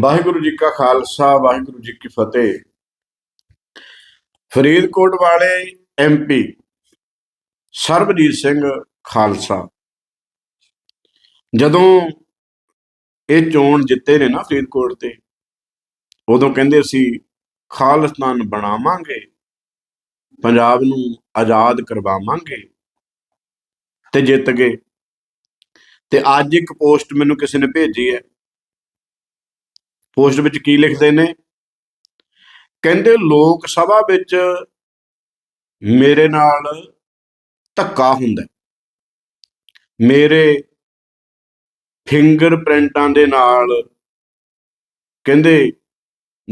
ਵਾਹਿਗੁਰੂ ਜੀ ਕਾ ਖਾਲਸਾ, ਵਾਹਿਗੁਰੂ ਜੀ ਕੀ ਫਤਿਹ। ਫਰੀਦਕੋਟ ਵਾਲੇ ਐਮਪੀ ਸਰਬਜੀਤ ਸਿੰਘ ਖਾਲਸਾ। ਜਦੋਂ ਇਹ ਚੋਣ ਜਿੱਤੇ ਨੇ ਨਾ ਫਰੀਦਕੋਟ ਤੇ, ਉਦੋਂ ਕਹਿੰਦੇ ਅਸੀਂ ਖਾਲਸਤਾਨ ਬਣਾਵਾਂਗੇ, ਪੰਜਾਬ ਨੂੰ ਆਜ਼ਾਦ ਕਰਵਾਵਾਂਗੇ। ਤੇ ਜਿੱਤ ਗਏ। ਤੇ ਅੱਜ ਇੱਕ ਪੋਸਟ ਮੈਨੂੰ ਕਿਸੇ ਨੇ ਭੇਜੀ ਹੈ। ਪੋਸਟ ਵਿੱਚ ਕੀ ਲਿਖਦੇ ਨੇ? ਕਹਿੰਦੇ, ਲੋਕ ਸਭਾ ਵਿੱਚ ਮੇਰੇ ਨਾਲ ਧੱਕਾ ਹੁੰਦਾ ਹੈ। ਮੇਰੇ ਫਿੰਗਰਪ੍ਰਿੰਟਾਂ ਦੇ ਨਾਲ ਕਹਿੰਦੇ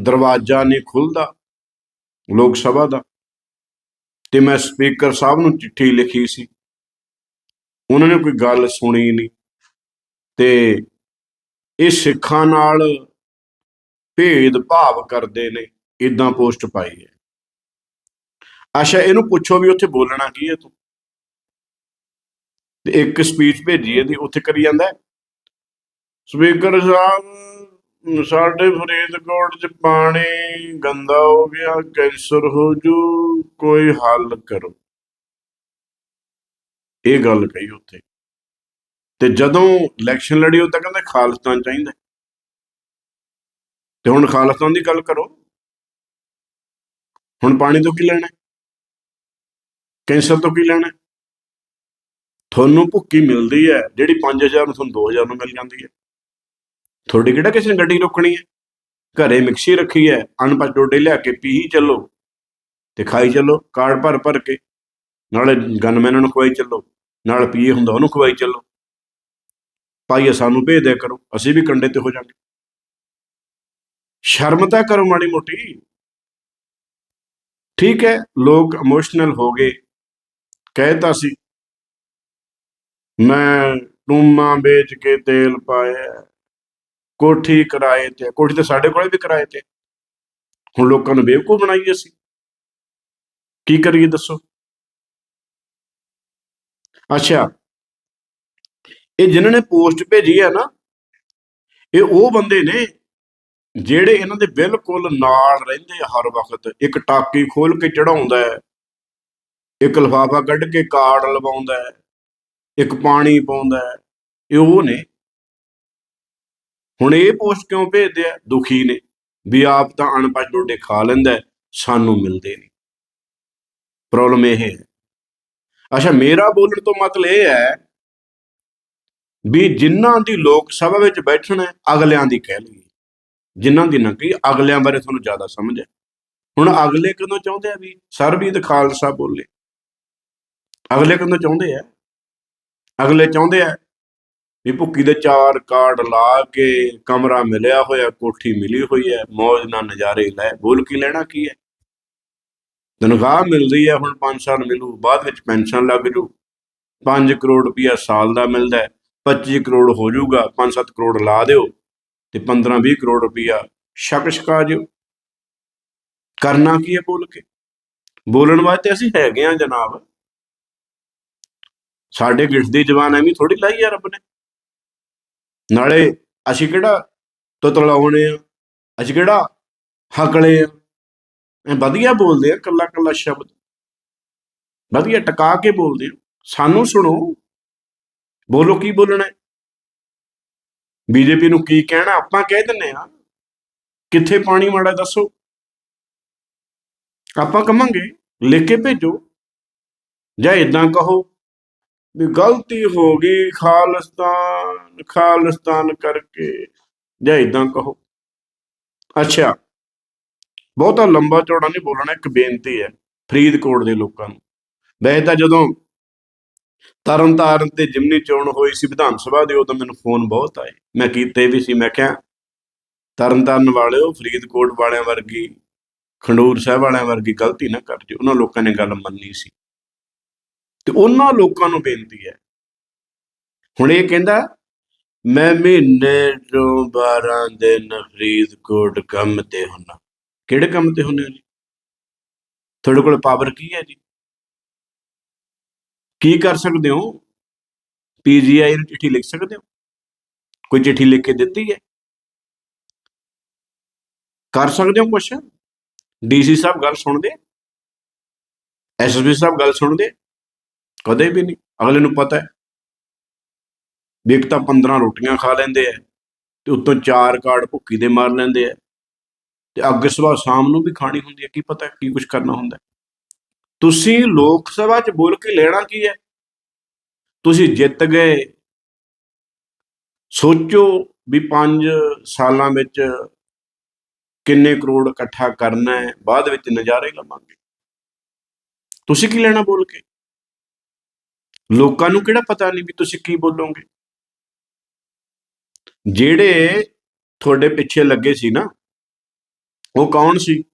ਦਰਵਾਜ਼ਾ ਨਹੀਂ ਖੁੱਲਦਾ ਲੋਕ ਸਭਾ ਦਾ। ਤੇ ਮੈਂ ਸਪੀਕਰ ਸਾਹਿਬ ਨੂੰ ਚਿੱਠੀ ਲਿਖੀ ਸੀ। ਉਹਨਾਂ ਨੇ ਕੋਈ ਗੱਲ ਸੁਣੀ ਨਹੀਂ। ਤੇ ਇਹ ਸਿੱਖਾਂ ਨਾਲ ਭੇਦ ਭਾਵ ਕਰਦੇ ਨੇ ਇਦਾਂ ਪੋਸਟ ਪਾਈ ਹੈ। ਅੱਛਾ ਇਹਨੂੰ ਪੁੱਛੋ ਵੀ ਉੱਥੇ ਬੋਲਣਾ ਕੀ ਹੈ ਤੂੰ? ਤੇ ਇੱਕ ਸਪੀਚ ਭੇਜੀ ਇਹਦੀ ਉੱਥੇ ਕਰੀ ਜਾਂਦਾ ਸਪੀਕਰ ਸਾਹਿਬ, ਸਾਡੇ ਫਰੀਦਕੋਟ 'ਚ ਪਾਣੀ ਗੰਦਾ ਹੋ ਗਿਆ, ਕੈਂਸਰ ਹੋ ਜੂ, ਕੋਈ ਹੱਲ ਕਰੋ। ਇਹ ਗੱਲ ਕਹੀ ਉੱਥੇ। ਤੇ ਜਦੋਂ ਇਲੈਕਸ਼ਨ ਲੜੀ, ਉਹ ਤਾਂ ਕਹਿੰਦਾ ਖਾਲਿਸਤਾਨ ਚਾਹੀਦਾ ਤੇ ਹੁਣ ਖਾਲਸਤਾਨ ਦੀ ਗੱਲ ਕਰੋ। ਹੁਣ ਪਾਣੀ ਤੋਂ ਕੀ ਲੈਣਾ? ਕੈਂਸਰ ਤੋਂ ਕੀ ਲੈਣਾ? ਤੁਹਾਨੂੰ ਭੁੱਕੀ ਮਿਲਦੀ ਹੈ, ਜਿਹੜੀ 5000 ਨੂੰ ਤੁਹਾਨੂੰ 2000 ਨੂੰ ਮਿਲ ਜਾਂਦੀ ਹੈ। ਤੁਹਾਡੀ ਕਿਹੜਾ ਕਿਸੇ ਨੇ ਗੱਡੀ ਰੋਕਣੀ ਹੈ? ਘਰੇ ਮਿਕਸੀ ਰੱਖੀ ਹੈ, ਅਨਪਛ ਡੋਡੇ ਲਿਆ ਕੇ ਪੀ ਹੀ ਚੱਲੋ ਤੇ ਖਾਈ ਚੱਲੋ, ਕਾਰਡ ਭਰ ਭਰ ਕੇ। ਨਾਲੇ ਗਨਮੈਨਾਂ ਨੂੰ ਖਵਾਈ ਚੱਲੋ, ਨਾਲ ਪੀਏ ਹੁੰਦਾ ਉਹਨੂੰ ਖਵਾਈ ਚੱਲੋ। ਭਾਈ, ਸਾਨੂੰ ਭੇਜ ਦਿਆ ਕਰੋ, ਅਸੀਂ ਵੀ ਕੰਡੇ ਤੇ ਹੋ ਜਾਾਂਗੇ ਸ਼ਰਮ ਤਾਂ ਕਰੋ ਮਾੜੀ ਮੋਟੀ। ਠੀਕ ਹੈ, ਲੋਕ ਇਮੋਸ਼ਨਲ ਹੋ ਗਏ। ਕਹਿਤਾ ਸੀ, ਮੈਂ ਟੂਮਾ ਵੇਚ ਕੇ ਤੇਲ ਪਾਇਆ ਕੋਠੀ ਕਿਰਾਏ ਤੇ ਕੋਠੀ ਤੇ ਸਾਡੇ ਕੋਲੇ ਵੀ ਕਿਰਾਏ ਤੇ ਹੁਣ ਲੋਕਾਂ ਨੂੰ ਬੇਵਕੂਫ ਬਣਾਈਏ ਅਸੀਂ। ਕੀ ਕਰੀਏ ਦੱਸੋ? ਅੱਛਾ, ਇਹ ਜਿਨ੍ਹਾਂ ਨੇ ਪੋਸਟ ਭੇਜੀ ਹੈ ਨਾ, ਇਹ ਉਹ ਬੰਦੇ ਨੇ ਜਿਹੜੇ ਇਹਨਾਂ ਦੇ ਬਿਲਕੁਲ ਨਾਲ ਰਹਿੰਦੇ ਹਰ ਵਕਤ, ਇੱਕ ਟਾਕੀ ਖੋਲ ਕੇ ਚੜਾਉਂਦਾ ਹੈ, ਇੱਕ ਲਫਾਫਾ ਕੱਢ ਕੇ ਕਾਰਡ ਲਵਾਉਂਦਾ ਹੈ, ਇੱਕ ਪਾਣੀ ਪਾਉਂਦਾ ਹੈ, ਇਹ ਉਹ ਨੇ। ਹੁਣ ਇਹ ਪੋਸਟ ਕਿਉਂ ਭੇਜਦੇ ਆ? ਦੁਖੀ ਨੇ, ਵੀ ਆਪ ਤਾਂ ਅਣਪਛ ਡੋਡੇ ਖਾ ਲੈਂਦਾ ਸਾਨੂੰ ਮਿਲਦੇ ਨਹੀਂ। ਪ੍ਰੋਬਲਮ ਇਹ ਹੈ। ਅੱਛਾ, ਮੇਰਾ ਬੋਲਣ ਤੋਂ ਮਤਲਬ ਇਹ ਹੈ ਵੀ ਜਿਨ੍ਹਾਂ ਦੀ ਲੋਕ ਸਭਾ ਵਿੱਚ ਬੈਠਣਾ ਅਗਲਿਆਂ ਦੀ ਕਹਿ ਲਈਏ। ਜਿਨ੍ਹਾਂ ਦੀ ਨਾ ਕਹੀ ਅਗਲਿਆਂ ਬਾਰੇ ਤੁਹਾਨੂੰ ਜ਼ਿਆਦਾ ਸਮਝ ਹੈ। ਹੁਣ ਅਗਲੇ ਕਦੋਂ ਚਾਹੁੰਦੇ ਆ ਵੀ ਸਰਬੀਤ ਖਾਲਸਾ ਬੋਲੇ? ਅਗਲੇ ਕਦੋਂ ਚਾਹੁੰਦੇ ਆ? ਅਗਲੇ ਚਾਹੁੰਦੇ ਆ ਵੀ ਭੁੱਕੀ ਦੇ ਚਾਰ ਕਾਰਡ ਲਾ ਕੇ ਕਮਰਾ ਮਿਲਿਆ ਹੋਇਆ, ਕੋਠੀ ਮਿਲੀ ਹੋਈ ਹੈ, ਮੌਜ ਨਾਲ ਨਜ਼ਾਰੇ ਲੈ, ਬੋਲ ਕੀ ਲੈਣਾ, ਕੀ ਹੈ? ਤਨਖਾਹ ਮਿਲਦੀ ਹੈ, ਹੁਣ 5 ਸਾਲ ਮਿਲੂ, ਬਾਅਦ ਵਿੱਚ ਪੈਨਸ਼ਨ ਲੱਗ ਜੂ। 5 ਕਰੋੜ ਰੁਪਇਆ ਸਾਲ ਦਾ ਮਿਲਦਾ ਹੈ 25 ਕਰੋੜ ਹੋ ਜਾਊਗਾ 5-7 ਕਰੋੜ ਲਾ ਦਿਓ। ਤੇ 15-20 ਕਰੋੜ ਰੁਪਇਆ ਛਕ ਛਕਾ ਜੋ ਕਰਨਾ ਕੀ ਹੈ ਬੋਲ ਕੇ? ਬੋਲਣ ਵਾਸਤੇ ਅਸੀਂ ਹੈਗੇ ਆ ਜਨਾਬ। ਸਾਡੇ ਗਿੱਠ ਦੀ ਜਵਾਨ ਐਵੇਂ ਥੋੜੀ ਲਾਈ ਆ ਰੱਬ ਨੇ। ਨਾਲੇ ਅਸੀਂ ਕਿਹੜਾ ਤੁਤਲਾਉਣੇ ਆ? ਅਸੀਂ ਕਿਹੜਾ ਹਕਲੇ ਆ? ਵਧੀਆ ਬੋਲਦੇ ਆ ਕੱਲਾ ਕੱਲਾ ਸ਼ਬਦ। ਵਧੀਆ ਟਕਾ ਕੇ ਬੋਲਦੇ ਆ। ਸਾਨੂੰ ਸੁਣੋ। ਬੋਲੋ ਕੀ ਬੋਲਣਾ ਬੀਜੇਪੀ ਨੂੰ ਕੀ ਕਹਿਣਾ? ਆਪਾਂ ਕਹਿ ਦਿੰਨੇ ਆ ਕਿੱਥੇ ਪਾਣੀ ਮਾੜਾ ਦੱਸੋ? ਆਪਾਂ ਕਮਾਂਗੇ ਲਿਖ ਕੇ ਭੇਜੋ। ਜਾਂ ਇਦਾਂ ਕਹੋ ਵੀ ਗਲਤੀ ਹੋ ਗਈ ਖਾਲਿਸਤਾਨ ਖਾਲਿਸਤਾਨ ਕਰਕੇ। ਜਾਂ ਇਦਾਂ ਕਹੋ। ਅੱਛਾ, ਬਹੁਤਾ ਲੰਬਾ ਚੌੜਾ ਨਹੀਂ ਬੋਲਣਾ, ਇੱਕ ਬੇਨਤੀ ਹੈ ਫਰੀਦਕੋਟ ਦੇ ਲੋਕਾਂ ਨੂੰ। ਵੈਸੇ ਤਾਂ ਜਦੋਂ ਤਰਨ ਤਾਰਨ ਤੇ ਜਿਮਨੀ ਚੋਣ ਹੋਈ ਸੀ ਵਿਧਾਨ ਸਭਾ ਦੀ, ਉਦੋਂ ਮੈਨੂੰ ਫੋਨ ਬਹੁਤ ਆਏ। ਮੈਂ ਕੀਤੇ ਵੀ ਸੀ, ਮੈਂ ਕਿਹਾ ਤਰਨ ਤਰਨਤਾਰਨ ਵਾਲਿਓ, ਫਰੀਦਕੋਟ ਵਾਲਿਆਂ ਵਰਗੀ, ਖੰਡੂਰ ਸਾਹਿਬ ਵਾਲਿਆਂ ਵਰਗੀ ਗਲਤੀ ਨਾ ਕਰ ਜਿਓ। ਉਹਨਾਂ ਲੋਕਾਂ ਨੇ ਗੱਲ ਮੰਨੀ ਸੀ। ਤੇ ਉਹਨਾਂ ਲੋਕਾਂ ਨੂੰ ਬੇਨਤੀ ਹੈ, ਹੁਣ ਇਹ ਕਹਿੰਦਾ, ਮੈਂ ਮਹੀਨੇ ਤੋਂ 12 ਦਿਨ ਫਰੀਦਕੋਟ ਕੰਮ ਤੇ ਹੁੰਨਾ। ਕਿਹੜੇ ਕੰਮ ਤੇ ਹੁੰਨੇ ਹੋ ਜੀ? ਤੁਹਾਡੇ ਕੋਲ ਪਾਵਰ ਕੀ ਹੈ ਜੀ? ਕੀ ਕਰ ਸਕਦੇ ਹੋ? ਪੀਜੀਆਈ ਨੂੰ ਚਿੱਠੀ ਲਿਖ ਸਕਦੇ ਹੋ? ਕੋਈ ਚਿੱਠੀ ਲਿਖ ਕੇ ਦਿੱਤੀ ਹੈ? ਕਰ ਸਕਦੇ ਹੋ ਕੁਛ? ਡੀਸੀ ਸਾਹਿਬ ਗੱਲ ਸੁਣਦੇ? ਐਸਐਸਪੀ ਸਾਹਿਬ ਗੱਲ ਸੁਣਦੇ? ਕਦੇ ਵੀ ਨਹੀਂ, ਅਗਲੇ ਨੂੰ ਪਤਾ ਹੈ। ਵੀ ਇੱਕ ਤਾਂ 15 ਰੋਟੀਆਂ ਖਾ ਲੈਂਦੇ ਆ ਤੇ ਉੱਤੋਂ ਚਾਰ ਕਾਰਡ ਭੁੱਕੀ ਦੇ ਮਾਰ ਲੈਂਦੇ ਆ ਤੇ ਅੱਗੇ ਸਵੇਰ ਸ਼ਾਮ ਨੂੰ ਵੀ ਖਾਣੀ ਹੁੰਦੀ ਹੈ, ਕੀ ਪਤਾ ਕੀ ਕੁਝ ਕਰਨਾ ਹੁੰਦਾ ਤੁਸੀਂ ਲੋਕ ਸਭਾ 'ਚ ਬੋਲ ਕੇ ਲੈਣਾ ਕੀ ਹੈ? ਤੁਸੀਂ ਜਿੱਤ ਗਏ। ਸੋਚੋ ਵੀ 5 ਸਾਲਾਂ ਵਿੱਚ ਕਿੰਨੇ ਕਰੋੜ ਇਕੱਠਾ ਕਰਨਾ ਹੈ, ਬਾਅਦ ਵਿੱਚ ਨਜ਼ਾਰੇ ਲਵਾਂਗੇ। ਤੁਸੀਂ ਕੀ ਲੈਣਾ ਬੋਲ ਕੇ? ਲੋਕਾਂ ਨੂੰ ਕਿਹੜਾ ਪਤਾ ਨਹੀਂ ਵੀ ਤੁਸੀਂ ਕੀ ਬੋਲੋਗੇ? ਜਿਹੜੇ ਤੁਹਾਡੇ ਪਿੱਛੇ ਲੱਗੇ ਸੀ ਨਾ, ਉਹ ਕੌਣ ਸੀ?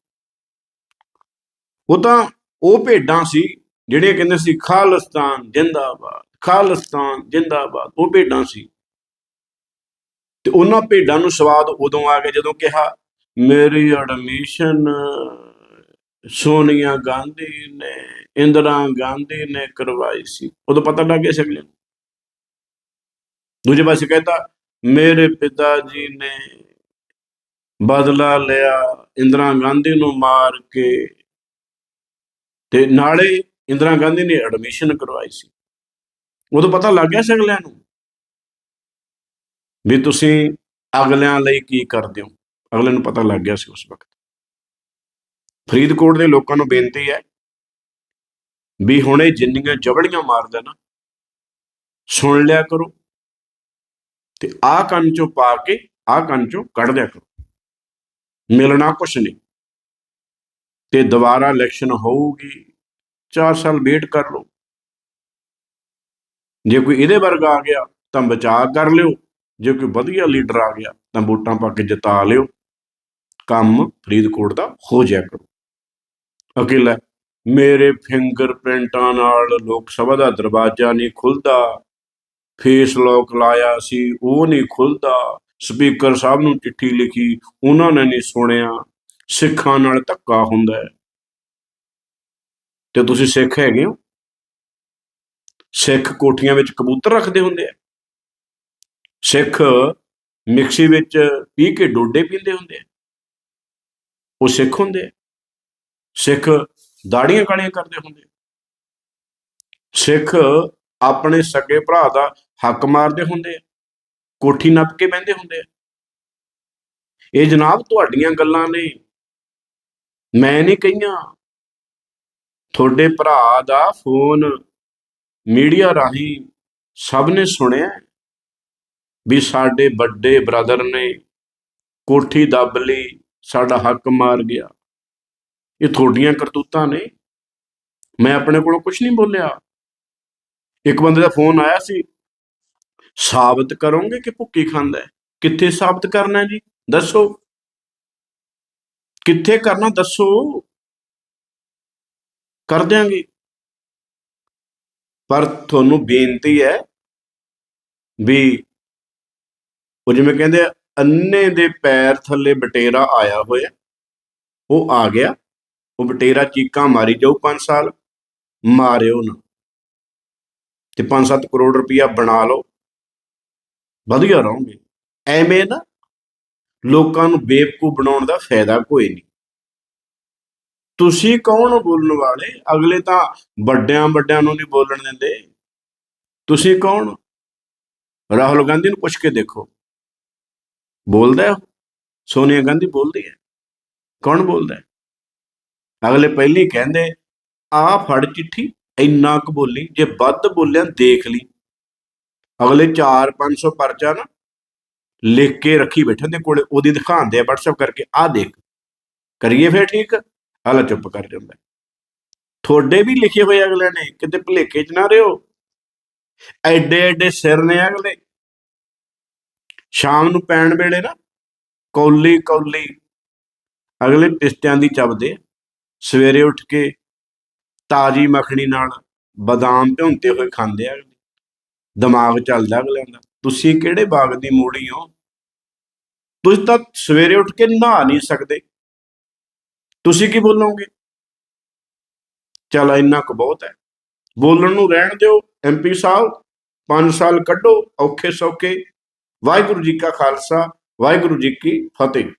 ਉਹ ਤਾਂ ਉਹ ਭੇਡਾਂ ਸੀ ਜਿਹੜੇ ਕਹਿੰਦੇ ਸੀ, ਖਾਲਿਸਤਾਨ ਜਿੰਦਾਬਾਦ ਖਾਲਿਸਤਾਨ ਜਿੰਦਾਬਾਦ, ਉਹ ਭੇਡਾਂ ਸੀ। ਤੇ ਉਹਨਾਂ ਭੇਡਾਂ ਨੂੰ ਸਵਾਦ ਉਦੋਂ ਆ ਗਿਆ ਜਦੋਂ ਕਿਹਾ, ਮੇਰੀ ਐਡਮਿਸ਼ਨ ਸੋਨੀਆ ਗਾਂਧੀ ਨੇ, ਇੰਦਰਾ ਗਾਂਧੀ ਨੇ ਕਰਵਾਈ ਸੀ। ਉਦੋਂ ਪਤਾ ਲੱਗ ਗਿਆ ਸਗਲੇ ਨੂੰ। ਦੂਜੇ ਪਾਸੇ ਕਹਿੰਦਾ ਮੇਰੇ ਪਿਤਾ ਜੀ ਨੇ ਬਦਲਾ ਲਿਆ, ਇੰਦਰਾ ਗਾਂਧੀ ਨੂੰ ਮਾਰ ਕੇ ਤੇ ਨਾਲੇ ਇੰਦਰਾ ਗਾਂਧੀ ਨੇ ਐਡਮਿਸ਼ਨ ਕਰਵਾਈ ਸੀ। ਉਦੋਂ ਪਤਾ ਲੱਗ ਗਿਆ ਸੀ ਅਗਲਿਆਂ ਨੂੰ ਵੀ ਤੁਸੀਂ ਅਗਲਿਆਂ ਲਈ ਕੀ ਕਰਦੇ ਹੋ। ਅਗਲੇ ਨੂੰ ਪਤਾ ਲੱਗ ਗਿਆ ਸੀ ਉਸ ਵਕਤ। ਫਰੀਦਕੋਟ ਦੇ ਲੋਕਾਂ ਨੂੰ ਬੇਨਤੀ ਹੈ ਵੀ ਹੁਣ ਇਹ ਜਿੰਨੀਆਂ ਜਵੜੀਆਂ ਮਾਰਦਾ ਨਾ, ਸੁਣ ਲਿਆ ਕਰੋ ਤੇ ਆਹ ਕੰਨ ਚੋਂ ਪਾ ਕੇ, ਆਹ ਕੰਨ ਚੋਂ ਕੱਢ ਦਿਆ ਕਰੋ। ਮਿਲਣਾ ਕੁਛ ਨਹੀਂ। ਤੇ ਦੁਬਾਰਾ ਇਲੈਕਸ਼ਨ ਹੋਊਗੀ 4 ਸਾਲ ਵੇਟ ਕਰ ਲਓ। ਜੇ ਕੋਈ ਇਹਦੇ ਵਰਗਾ ਆ ਗਿਆ, ਤਾਂ ਬਚਾਅ ਕਰ ਲਿਓ। ਜੇ ਕੋਈ ਵਧੀਆ ਲੀਡਰ ਆ ਗਿਆ, ਤਾਂ ਵੋਟਾਂ ਪਾ ਕੇ ਜਿਤਾ ਲਿਓ। ਕੰਮ ਫਰੀਦਕੋਟ ਦਾ ਹੋ ਜਾਇਆ ਕਰੋ। ਅਕੇਲਾ ਮੇਰੇ ਫਿੰਗਰਪ੍ਰਿੰਟਾਂ ਨਾਲ ਲੋਕ ਸਭਾ ਦਾ ਦਰਵਾਜ਼ਾ ਨਹੀਂ ਖੁੱਲਦਾ। ਫੇਸ ਲੋਕ ਲਾਇਆ ਸੀ, ਉਹ ਨਹੀਂ ਖੁੱਲਦਾ। ਸਪੀਕਰ ਸਾਹਿਬ ਨੂੰ ਚਿੱਠੀ ਲਿਖੀ, ਉਹਨਾਂ ਨੇ ਨਹੀਂ ਸੁਣਿਆ। ਸਿੱਖਾਂ ਨਾਲ ਧੱਕਾ ਹੁੰਦਾ ਹੈ। ਤੇ ਤੁਸੀਂ ਸਿੱਖ ਹੈਗੇ ਹੋ? ਸਿੱਖ ਕੋਠੀਆਂ ਵਿੱਚ ਕਬੂਤਰ ਰੱਖਦੇ ਹੁੰਦੇ ਆ? ਸਿੱਖ ਮਿਕਸੀ ਵਿੱਚ ਪੀ ਕੇ ਡੋਡੇ ਪੀਂਦੇ ਹੁੰਦੇ ਆ? ਉਹ ਸਿੱਖ ਹੁੰਦੇ ਆ? ਸਿੱਖ ਦਾੜੀਆਂ ਕਾਲੀਆਂ ਕਰਦੇ ਹੁੰਦੇ ਸਿੱਖ ਆਪਣੇ ਸਕੇ ਭਰਾ ਦਾ ਹੱਕ ਮਾਰਦੇ ਹੁੰਦੇ ਆ? ਕੋਠੀ ਨੱਪ ਕੇ ਬਹਿੰਦੇ ਹੁੰਦੇ ਆ? ਇਹ ਜਨਾਬ ਤੁਹਾਡੀਆਂ ਗੱਲਾਂ ਨੇ ਮੈਂ ਨਹੀਂ ਕਹੀਆਂ। ਤੁਹਾਡੇ ਭਰਾ ਦਾ ਫੋਨ ਮੀਡੀਆ ਰਾਹੀਂ ਸਭ ਨੇ ਸੁਣਿਆ ਵੀ ਸਾਡੇ ਵੱਡੇ ਬ੍ਰਦਰ ਨੇ ਕੋਠੀ ਦੱਬ ਲਈ, ਸਾਡਾ ਹੱਕ ਮਾਰ ਗਿਆ। ਇਹ ਤੁਹਾਡੀਆਂ ਕਰਤੂਤਾਂ ਨੇ। ਮੈਂ ਆਪਣੇ ਕੋਲੋਂ ਕੁਝ ਨਹੀਂ ਬੋਲਿਆ। ਇੱਕ ਬੰਦੇ ਦਾ ਫੋਨ ਆਇਆ ਸੀ, ਸਾਬਤ ਕਰੋਗੇ ਕਿ ਭੁੱਕੀ ਖਾਂਦਾ ਕਿੱਥੇ ਸਾਬਤ ਕਰਨਾ ਜੀ? ਦੱਸੋ। ਕਿੱਥੇ ਕਰਨਾ ਦੱਸੋ? ਕਰ ਦਿਆਂਗੇ। ਪਰ ਤੁਹਾਨੂੰ ਬੇਨਤੀ ਹੈ ਵੀ ਉਹ ਜਿਵੇਂ ਕਹਿੰਦੇ ਆ, ਅੰਨੇ ਦੇ ਪੈਰ ਥੱਲੇ ਬਟੇਰਾ ਆਇਆ ਹੋਇਆ ਉਹ ਆ ਗਿਆ। ਉਹ ਬਟੇਰਾ ਚੀਕਾਂ ਮਾਰੀ ਜਾਊ 5 ਸਾਲ ਮਾਰਿਓ ਨਾ। ਤੇ 5-7 ਕਰੋੜ ਰੁਪਇਆ ਬਣਾ ਲਓ। ਵਧੀਆ ਰਹੋਗੇ। ਐਵੇਂ ਨਾ ਲੋਕਾਂ ਨੂੰ ਬੇਵਕੂਫ ਬਣਾਉਣ ਦਾ ਫਾਇਦਾ ਕੋਈ ਨਹੀਂ। ਤੁਸੀਂ ਕੌਣ ਬੋਲਣ ਵਾਲੇ? ਅਗਲੇ ਤਾਂ ਵੱਡਿਆਂ ਵੱਡਿਆਂ ਨੂੰ ਨਹੀਂ ਬੋਲਣ ਦਿੰਦੇ। ਤੁਸੀਂ ਕੌਣ? ਰਾਹੁਲ ਗਾਂਧੀ ਨੂੰ ਪੁੱਛ ਕੇ ਦੇਖੋ। ਬੋਲਦਾ ਹੈ ਸੋਨੀਆ ਗਾਂਧੀ ਬੋਲਦੀ ਹੈ। ਕੌਣ ਬੋਲਦਾ ਹੈ? ਅਗਲੇ ਪਹਿਲੀ ਕਹਿੰਦੇ ਆ ਫੜ ਚਿੱਠੀ, ਇੰਨਾ ਕੁ ਬੋਲੀ, ਜੇ ਵੱਧ ਬੋਲਿਆ ਦੇਖ ਲਈ। ਅਗਲੇ 4-500 ਪਰਚਾ ਨਾ ਲਿਖ ਕੇ ਰੱਖੀ ਬੈਠੇ ਦੇ ਕੋਲੇ, ਉਹਦੀ ਦਿਖਾਉਂਦੇ ਆ WhatsApp ਕਰਕੇ ਆ ਦੇਖ। ਕਰੀਏ ਫੇਰ ਠੀਕ? ਹਾਲਾ ਚੁੱਪ ਕਰ ਜਾਂਦਾ। ਤੁਹਾਡੇ ਵੀ ਲਿਖੇ ਹੋਏ ਅਗਲੇ ਨੇ, ਕਿਤੇ ਭੁਲੇਖੇ ਚ ਨਾ ਰਿਓ ਐਡੇ ਐਡੇ ਸਿਰ ਨੇ ਅਗਲੇ। ਸ਼ਾਮ ਨੂੰ ਪੈਣ ਵੇਲੇ ਨਾ, ਕੌਲੀ ਕੌਲੀ ਅਗਲੇ ਪਿਸਤਿਆਂ ਦੀ ਚੱਬਦੇ ਸਵੇਰੇ ਉੱਠ ਕੇ ਤਾਜੀ ਮੱਖਣੀ ਨਾਲ ਬਦਾਮ ਭਿਉਂਤੇ ਹੋਏ ਖਾਂਦੇ ਆ ਦਿਮਾਗ ਚੱਲਦਾ ਅਗਲਿਆਂ ਦਾ। ਤੁਸੀਂ ਕਿਹੜੇ ਬਾਗ ਦੀ ਮੂੜੀ ਹੋ? ਤੁਸੀਂ ਤਾਂ ਸਵੇਰੇ ਉੱਠ ਕੇ ਨਹਾ ਨਹੀਂ ਸਕਦੇ। ਤੁਸੀਂ ਕੀ ਬੋਲੋਗੇ? ਚਲ ਇੰਨਾ ਕੁ ਬਹੁਤ ਹੈ। ਬੋਲਣ ਨੂੰ ਰਹਿਣ ਦਿਓ ਐਮਪੀ ਸਾਹਿਬ 5 ਸਾਲ ਕੱਢੋ, ਔਖੇ ਸੌਖੇ। ਵਾਹਿਗੁਰੂ ਜੀ ਕਾ ਖਾਲਸਾ, ਵਾਹਿਗੁਰੂ ਜੀ ਕੀ ਫਤਿਹ।